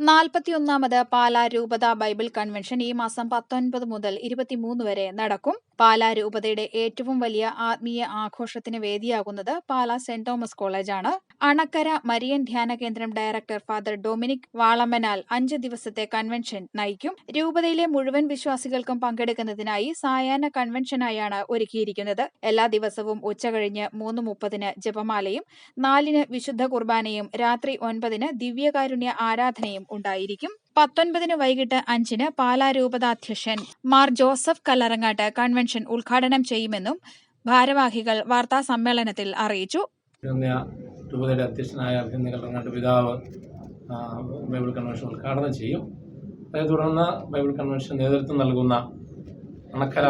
നാൽപ്പത്തിയൊന്നാമത് പാലാ രൂപത Bible convention ഈ മാസം പത്തൊൻപത് മുതൽ ഇരുപത്തിമൂന്ന് വരെ നടക്കും. പാലാ രൂപതയുടെ ഏറ്റവും വലിയ ആത്മീയ ആഘോഷത്തിന് വേദിയാകുന്നത് പാലാ സെന്റ് തോമസ് കോളേജാണ്. അണക്കര മരിയൻ ധ്യാന കേന്ദ്രം ഡയറക്ടർ ഫാദർ ഡൊമിനിക് വാളമ്മനാൽ അഞ്ച് ദിവസത്തെ കൺവെൻഷൻ നയിക്കും. രൂപതയിലെ മുഴുവൻ വിശ്വാസികൾക്കും പങ്കെടുക്കുന്നതിനായി സായാഹ്ന കൺവെൻഷനായാണ് ഒരുക്കിയിരിക്കുന്നത്. എല്ലാ ദിവസവും ഉച്ചകഴിഞ്ഞ് മൂന്ന് മുപ്പതിന് ജപമാലയും നാലിന് വിശുദ്ധ കുർബാനയും രാത്രി ഒൻപതിന് ദിവ്യകാരുണ്യ ആരാധനയും ഉണ്ടായിരിക്കും. പത്തൊൻപതിന് വൈകിട്ട് അഞ്ചിന് പാലാ രൂപതാധ്യക്ഷൻ മാർ ജോസഫ് കല്ലറങ്ങാട്ട് കൺവെൻഷൻ ഉദ്ഘാടനം ചെയ്യുമെന്നും ഭാരവാഹികൾ വാർത്താ സമ്മേളനത്തിൽ അറിയിച്ചു രൂപതയുടെ അധ്യക്ഷനായ അഭിനന്ദ കല്ലറങ്ങാട്ട് പിതാവ് ബൈബിൾ കൺവെൻഷൻ ഉദ്ഘാടനം ചെയ്യും. അതേ തുടർന്ന് ബൈബിൾ കൺവെൻഷൻ നേതൃത്വം നൽകുന്ന അണക്കര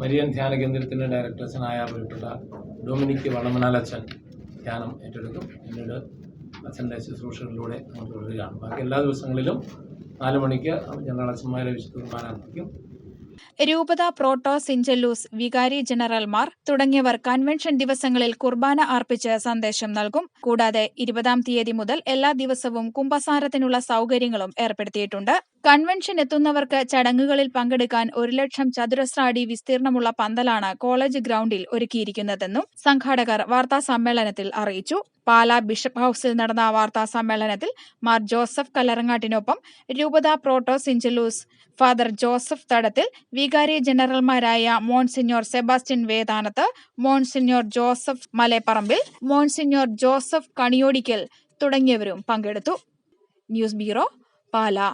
മരിയൻ ധ്യാന കേന്ദ്രത്തിന്റെ ഡയറക്ടേഴ്സനായ പ്രിയപ്പെട്ട ഡൊമിനിക് വള്ളമനാലച്ചൻ ധ്യാനം ഏറ്റെടുക്കും. പിന്നീട് അച്ഛന്റെ ശുശ്രൂഷകളിലൂടെ നമ്മൾ തുടരുകയാണ് ബാക്കി എല്ലാ ദിവസങ്ങളിലും നാല് മണിക്ക് ജനറൽ അച്ഛന്മാരെ വിശുദ്ധ കുർബാന അർപ്പിക്കും രൂപത പ്രോട്ടോ സിഞ്ചല്ലൂസ് വികാരി ജനറൽമാർ തുടങ്ങിയവർ കൺവെൻഷൻ ദിവസങ്ങളിൽ കുർബാന അർപ്പിച്ച് സന്ദേശം നൽകും. കൂടാതെ ഇരുപതാം തീയതി മുതൽ എല്ലാ ദിവസവും കുംഭസാരത്തിനുള്ള സൗകര്യങ്ങളും ഏർപ്പെടുത്തിയിട്ടുണ്ട്. കൺവെൻഷൻ എത്തുന്നവർക്ക് ചടങ്ങുകളിൽ പങ്കെടുക്കാൻ ഒരു ലക്ഷം ചതുരശ്ര അടി വിസ്തീർണമുള്ള പന്തലാണ് കോളേജ് ഗ്രൗണ്ടിൽ ഒരുക്കിയിരിക്കുന്നതെന്നും സംഘാടകർ വാർത്താ സമ്മേളനത്തിൽ അറിയിച്ചു. പാലാ ബിഷപ്പ് ഹൌസിൽ നടന്ന വാർത്താ സമ്മേളനത്തിൽ മാർ ജോസഫ് കല്ലറങ്ങാട്ടിനൊപ്പം രൂപത proto syncellus father Joseph Thadathil വികാരി ജനറൽമാരായ monsignor Sebastian Vedanath monsignor Joseph Malepparambil monsignor Joseph Kaniyodikkal തുടങ്ങിയവരും പങ്കെടുത്തു. News bureau Pala.